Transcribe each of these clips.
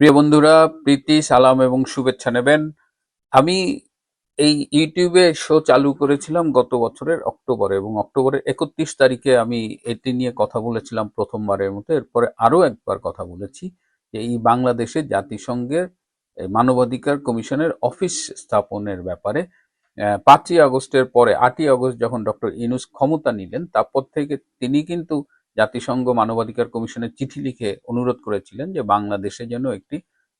প্রিয় বন্ধুরা, প্রীতি, সালাম এবং শুভেচ্ছা নেবেন। আমি এই ইউটিউবে শো চালু করেছিলাম গত বছরের অক্টোবরে এবং অক্টোবরের একত্রিশ তারিখে আমি এটি নিয়ে কথা বলেছিলাম প্রথমবারের মতো। এরপরে আরও একবার কথা বলেছি যে এই বাংলাদেশে জাতিসংঘের মানবাধিকার কমিশনের অফিস স্থাপনের ব্যাপারে পাঁচই আগস্টের পরে, আটই আগস্ট যখন ডক্টর ইনুস ক্ষমতা নিলেন, তারপর থেকে তিনি কিন্তু জাতিসংঘ মানবাধিকার কমিশনের চিঠি লিখে অনুরোধ করেছিলেন যে বাংলাদেশে যেন একটি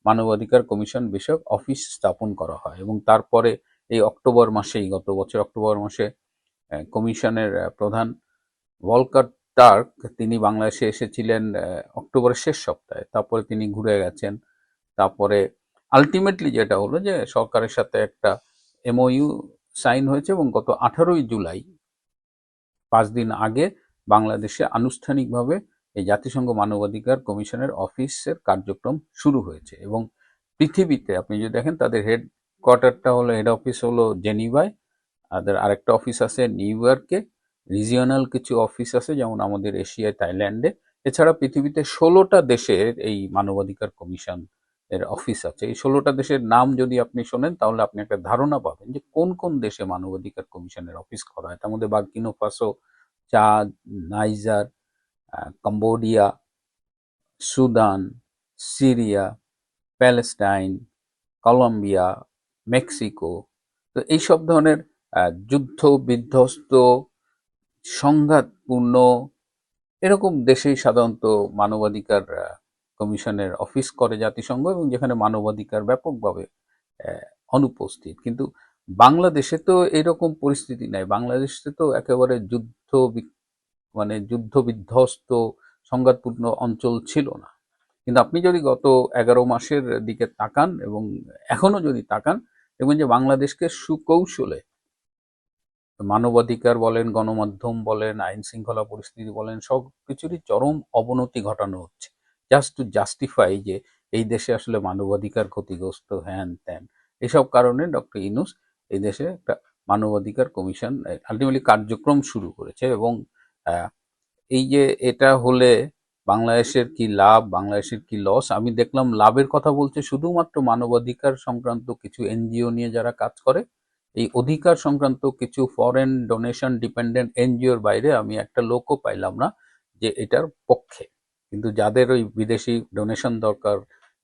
মানবাধিকার কমিশন বিষয়ক অফিস স্থাপন করা হয় এবং তারপরে এই অক্টোবর মাসেই, গত বছর অক্টোবর মাসে কমিশনের প্রধান ভলকার টার্ক, তিনি বাংলাদেশে এসেছিলেন অক্টোবরের শেষ সপ্তাহে। তারপরে তিনি ঘুরে গেছেন। তারপরে আলটিমেটলি যেটা হলো যে সরকারের সাথে একটা এমওইউ সাইন হয়েছে এবং গত আঠারোই জুলাই, পাঁচ দিন আগে বাংলাদেশে আনুষ্ঠানিকভাবে এই জাতিসংঘ মানবাধিকার কমিশনের অফিসের কার্যক্রম শুরু হয়েছে এবং পৃথিবীতে আপনি যদি দেখেন তাদের হেড কোয়ার্টারটা হলো হেড অফিস হলো জেনিভায়, তাদের আরেকটা অফিস আছে নিউ ইয়র্কে রিজিওনাল কিছু অফিস আছে যেমন আমাদের এশিয়ায় থাইল্যান্ডে। এছাড়া পৃথিবীতে ষোলোটা দেশের এই মানবাধিকার কমিশন এর অফিস আছে। এই ষোলোটা দেশের নাম যদি আপনি শোনেন তাহলে আপনি একটা ধারণা পাবেন যে কোন কোন দেশে মানবাধিকার কমিশনের অফিস করা হয়। তার মধ্যে Burkina Faso Chad, Niger Cambodia, Sudan, Syria, Palestine, Colombia, Mexico. তো এইসব ধরনের যুদ্ধ, বিধ্বস্ত, সংঘাতপূর্ণ, এরকম দেশেই সাধারণত মানবাধিকার কমিশনের অফিস করে জাতিসংঘ এবং যেখানে মানবাধিকার ব্যাপকভাবে অনুপস্থিত। কিন্তু বাংলাদেশে তো এরকম পরিস্থিতি নাই। বাংলাদেশে তো একেবারে যুদ্ধ মানে যুদ্ধ বিধ্বস্ত, সংঘাতপূর্ণ অঞ্চল ছিল না। কিন্তু আপনি যদি গত এগারো মাসের দিকে তাকান এবং এখনও যদি তাকান, দেখবেন যে বাংলাদেশকে সুকৌশলে মানবাধিকার বলেন, গণমাধ্যম বলেন, আইন শৃঙ্খলা পরিস্থিতি বলেন, সব কিছুরই চরম অবনতি ঘটানো হচ্ছে। জাস্ট টু জাস্টিফাই যে এই দেশে আসলে মানবাধিকার ক্ষতিগ্রস্ত হ্যান ত্যান। এসব কারণে ডক্টর ইনুস এই দেশে একটা মানবাধিকার কমিশন আলটিমেটলি কার্যক্রম শুরু করেছে এবং এই যে এটা হলে বাংলাদেশের কি লাভ, বাংলাদেশের কি লস আমি দেখলাম লাভের কথা বলছে শুধুমাত্র মানবাধিকার সংক্রান্ত কিছু এনজিও নিয়ে যারা কাজ করে, এই অধিকার সংক্রান্ত কিছু ফরেন ডোনেশন ডিপেন্ডেন্ট এনজিওর বাইরে আমি একটা লোকও পাইলাম না যে এটার পক্ষে। কিন্তু যাদের ওই বিদেশি ডোনেশন দরকার,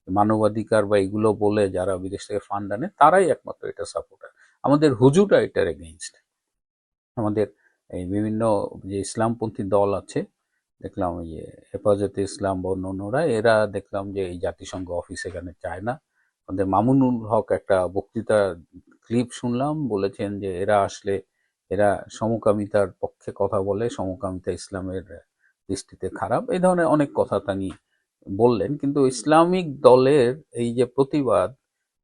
মানবাধিকার বা এগুলো বলে যারা বিদেশ থেকে ফান্ড আনে, তারাই একমাত্র এটা সাপোর্টার আমাদের হুজুরা এটার এগেইনস্ট আমাদের এই বিভিন্ন যে ইসলামপন্থী দল আছে, দেখলাম যে হেফাজতে ইসলাম বা এরা দেখলাম যে এই জাতিসংঘ অফিস এখানে চায় না। আমাদের মামুনুল হক একটা বক্তৃতা ক্লিপ শুনলাম, বলেছেন যে এরা আসলে, এরা সমকামিতার পক্ষে কথা বলে, সমকামিতা ইসলামের দৃষ্টিতে খারাপ। এই ধরনের অনেক কথা তিনি বললেন, কিন্তু ইসলামিক দলের এই যে প্রতিবাদ,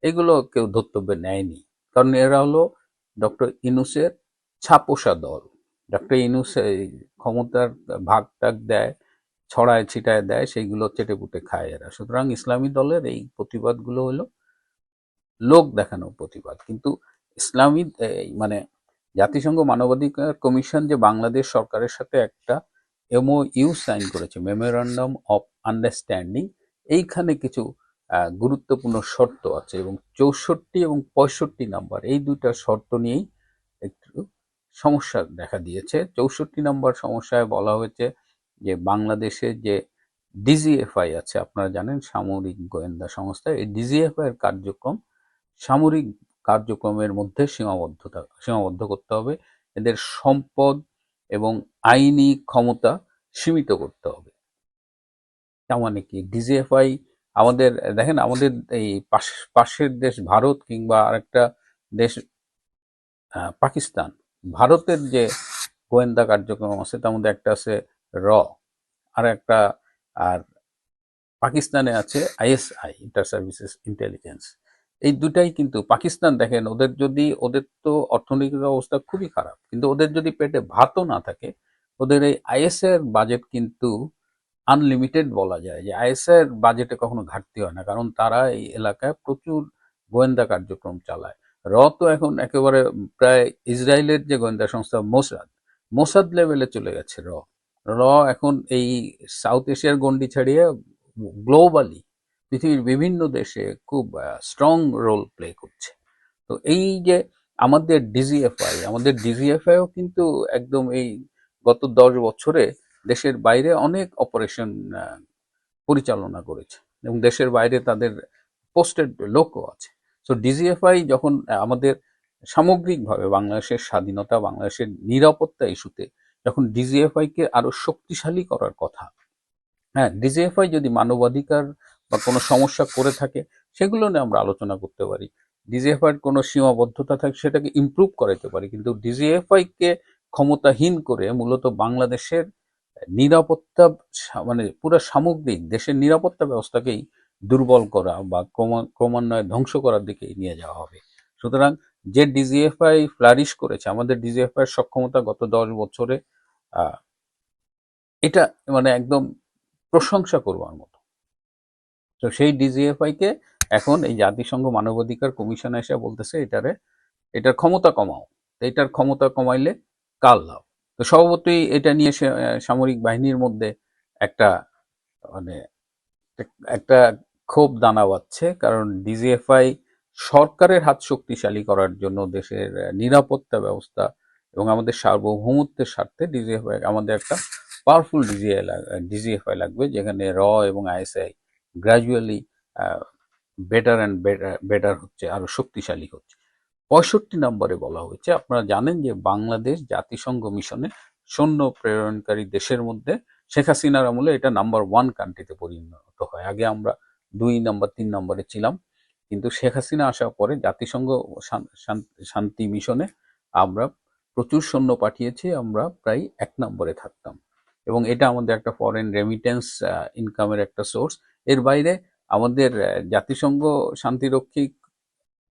এগুলো কেউ ধর্তব্যে নেয়নি। কারণ এরা হলো ডক্টর ইনুসের ছাপোষা দল। ডক্টর ইনুস ক্ষমতার ভাগ টাগ দেয়, ছড়ায় ছিটায় দেয়, সেইগুলো চেটেপুটে খায় এরা। সুতরাং ইসলামী দলের এই প্রতিবাদগুলো হলো লোক দেখানো প্রতিবাদ। কিন্তু ইসলামী মানে জাতিসংঘ মানবাধিকার কমিশন যে বাংলাদেশ সরকারের সাথে একটা এমও ইউ সাইন করেছে মেমোরান্ডাম অফ আন্ডারস্ট্যান্ডিং এইখানে কিছু গুরুত্বপূর্ণ শর্ত আছে এবং চৌষট্টি এবং পঁয়ষট্টি নাম্বার, এই দুইটা শর্ত নিয়েই একটু সমস্যা দেখা দিয়েছে। চৌষট্টি নাম্বার সমস্যায় বলা হয়েছে যে, বাংলাদেশে যে ডিজিএফআই আছে, আপনারা জানেন সামরিক গোয়েন্দা সংস্থা, এই ডিজিএফআই এর কার্যক্রম সামরিক কার্যক্রমের মধ্যে সীমাবদ্ধতা, সীমাবদ্ধ করতে হবে। এদের সম্পদ এবং আইনি ক্ষমতা সীমিত করতে হবে। তার মানে কি? ডিজিএফআই আমাদের, দেখেন আমাদের এই পাশ- পাশের দেশ ভারত কিংবা আরেকটা দেশ পাকিস্তান। ভারতের যে গোয়েন্দা কার্যক্রম আছে, তার মধ্যে একটা আছে র, আর একটা, আর পাকিস্তানে আছে আইএসআই ইন্টার সার্ভিসেস ইন্টেলিজেন্স এই দুটাই কিন্তু, পাকিস্তান দেখেন, ওদের যদি, ওদের তো অর্থনৈতিক অবস্থা খুবই খারাপ, কিন্তু ওদের যদি পেটে ভাতও না থাকে, ওদের এই আইএসআই এর বাজেট কিন্তু আনলিমিটেড বলা যায়, যে আইএসআই বাজেটে কখনো ঘাটতি হয় না। কারণ তারা এই এলাকায় প্রচুর গোয়েন্দা কার্যক্রম চালায়। র তো এখন একেবারে প্রায় ইসরায়েলের যে গোয়েন্দা সংস্থা মোসাদ মোসাদ লেভেলে চলে গেছে র। র এখন এই সাউথ এশিয়ার গন্ডি ছাড়িয়ে গ্লোবালি পৃথিবীর বিভিন্ন দেশে খুব স্ট্রং রোল প্লে করছে। তো এই যে আমাদের ডিজিএফআই আমাদের ডিজিএফআইও কিন্তু একদম এই গত দশ বছরে দেশের বাইরে অনেক অপারেশন পরিচালনা করেছে এবং দেশের বাইরে তাদের পোস্টেড লোকও আছে। সো ডিজিএফআই যখন আমাদের সামগ্রিকভাবে বাংলাদেশের স্বাধীনতা, বাংলাদেশের নিরাপত্তা ইস্যুতে যখন ডিজিএফআই কে আরও শক্তিশালী করার কথা হ্যাঁ ডিজিএফআই যদি মানবাধিকার বা কোনো সমস্যা করে থাকে, সেগুলো নিয়ে আমরা আলোচনা করতে পারি। ডিজিএফআই কোনো সীমাবদ্ধতা থাকে, সেটাকে ইমপ্রুভ করাতে পারি। কিন্তু ডিজিএফআই কে ক্ষমতাহীন করে মূলত বাংলাদেশের নিরাপত্তা মানে পুরো সামগ্রিক দেশের নিরাপত্তা ব্যবস্থাকেই দুর্বল করা বা ক্রমা- ক্রমান্বয়ে ধ্বংস করার দিকে নিয়ে যাওয়া হবে। সুতরাং যে ডিজিএফআই ফ্লারিশ করেছে, আমাদের ডিজিএফআই সক্ষমতা গত দশ বছরে এটা মানে একদম প্রশংসা করবার মতো। তো সেই ডিজিএফআই কে এখন এই জাতিসংঘ মানবাধিকার কমিশন এসে বলতেছে, এটারে, এটার ক্ষমতা কমাও। এটার ক্ষমতা কমাইলে কাল লাভ। তো স্বভাবতই এটা নিয়ে সামরিক বাহিনীর মধ্যে একটা মানে একটা ক্ষোভ দানা বাচ্ছে কারণ ডিজিএফআই সরকারের হাত শক্তিশালী করার জন্য দেশের নিরাপত্তা ব্যবস্থা এবং আমাদের সার্বভৌমত্বের স্বার্থে ডিজিএফআই, আমাদের একটা পাওয়ারফুল ডিজিআই ডিজিএফআই লাগবে, যেখানে র এবং ISI gradually better and better better হচ্ছে আরও শক্তিশালী হচ্ছে। পঁয়ষট্টি নম্বরে বলা হয়েছে, আপনারা জানেন যে বাংলাদেশ জাতিসংঘ মিশনে সৈন্য প্রেরণকারী দেশের মধ্যে শেখ হাসিনার আমলে এটা নাম্বার ওয়ান কান্ট্রিতে পরিণত হয়। আগে আমরা দুই নাম্বার তিন নম্বরে ছিলাম, কিন্তু শেখ হাসিনা আসার পরে জাতিসংঘ শান- শান- শান্তি মিশনে আমরা প্রচুর সৈন্য পাঠিয়েছি, আমরা প্রায় এক নম্বরে থাকতাম। এবং এটা আমাদের একটা ফরেন রেমিটেন্স ইনকামের একটা সোর্স এর বাইরে আমাদের জাতিসংঘ শান্তিরক্ষী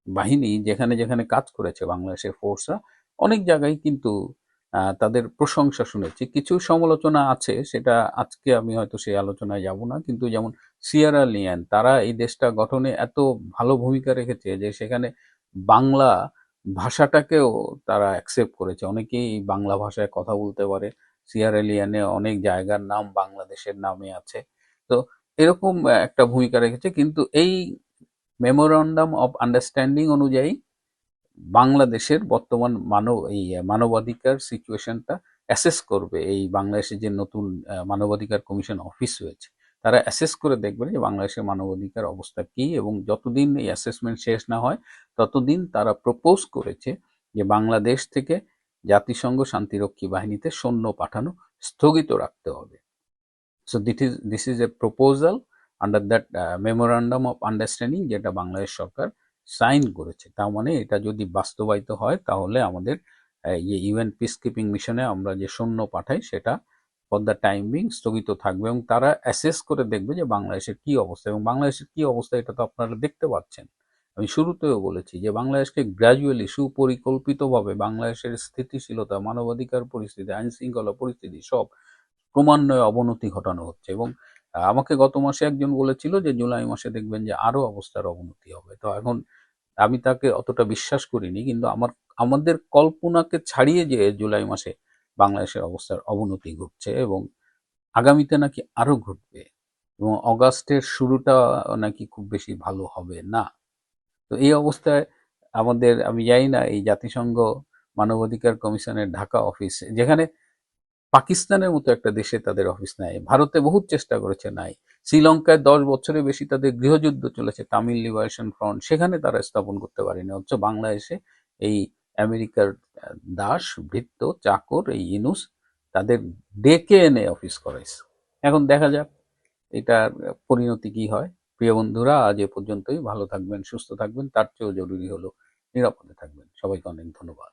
বাহিনী যেখানে যেখানে কাজ করেছে বাংলাদেশের ফোর্সরা অনেক জায়গায় কিন্তু তাদের প্রশংসা শুনেছি। কিছু সমালোচনা আছে, সেটা আজকে আমি হয়তো সেই আলোচনায় যাব না, কিন্তু যেমন সিয়ারা লিয়ান তারা এই দেশটা গঠনে এত ভালো ভূমিকা রেখেছে যে সেখানে বাংলা ভাষাটাকেও তারা অ্যাকসেপ্ট করেছে। অনেকেই বাংলা ভাষায় কথা বলতে পারে। সিয়ারা লিয়ানে অনেক জায়গার নাম বাংলাদেশের নামে আছে। তো এরকম একটা ভূমিকা রেখেছে। কিন্তু এই মেমোরান্ডাম অফ আন্ডারস্ট্যান্ডিং অনুযায়ী বাংলাদেশের বর্তমান মানব, এই মানবাধিকার সিচুয়েশনটা অ্যাসেস করবে। এই বাংলাদেশে যে নতুন মানবাধিকার কমিশন অফিস হয়েছে তারা অ্যাসেস করে দেখবে যে বাংলাদেশের মানবাধিকার অবস্থা কি এবং যতদিন এই অ্যাসেসমেন্ট শেষ না হয়, ততদিন তারা প্রপোজ করেছে যে বাংলাদেশ থেকে জাতিসংঘ শান্তিরক্ষী বাহিনীতে সৈন্য পাঠানো স্থগিত রাখতে হবে। So that is this is a proposal under that memorandum of understanding যেটা বাংলাদেশ সরকার সাইন করেছে। তার মানে এটা যদি বাস্তবায়িত হয়, তাহলে আমাদের ইউএন পিস কিপিং মিশনে আমরা যে সৈন্য পাঠাই, সেটা ফর দ্য টাইম স্থগিত থাকবে এবং তারা অ্যাসেস করে দেখবে যে বাংলাদেশের কি অবস্থা। এবং বাংলাদেশের কি অবস্থা এটা তো আপনারা দেখতে পাচ্ছেন। আমি শুরুতেও বলেছি যে বাংলাদেশকে গ্র্যাজুয়ালি সুপরিকল্পিতভাবে বাংলাদেশের স্থিতিশীলতা, মানবাধিকার পরিস্থিতি আইন শৃঙ্খলা পরিস্থিতি সব ক্রমান্বয়ে অবনতি ঘটানো হচ্ছে এবং আমাকে গত মাসে একজন বলেছিল যে জুলাই মাসে দেখবেন যে আরও অবস্থার অবনতি হবে। তো এখন আমি তাকে অতটা বিশ্বাস করিনি, কিন্তু আমার, আমাদের কল্পনাকে ছাড়িয়ে যে জুলাই মাসে বাংলাদেশের অবস্থার অবনতি ঘটছে এবং আগামীতে নাকি আরও ঘটবে এবং অগাস্টের শুরুটা নাকি খুব বেশি ভালো হবে না। তো এই অবস্থায় আমাদের, আমি জানি না, এই জাতিসংঘ মানবাধিকার কমিশনের ঢাকা অফিস, যেখানে পাকিস্তানের মতো একটা দেশে তাদের অফিস নাই। ভারতে বহুত চেষ্টা করেছে নাই। শ্রীলঙ্কায় দশ বছরের বেশি তাদের গৃহযুদ্ধ চলেছে তামিল লিবারেশন ফ্রন্ট সেখানে তারা স্থাপন করতে পারেনি। অথচ বাংলাদেশে এই আমেরিকার দাস ভৃত্য চাকর, এই ইনুস তাদের ডেকে এনে অফিস করাইছে। এখন দেখা যাক এটার পরিণতি কি হয়। প্রিয় বন্ধুরা, আজ এ পর্যন্তই। ভালো থাকবেন, সুস্থ থাকবেন। তার চেয়েও জরুরি হলো নিরাপদে থাকবেন। সবাইকে অনেক ধন্যবাদ।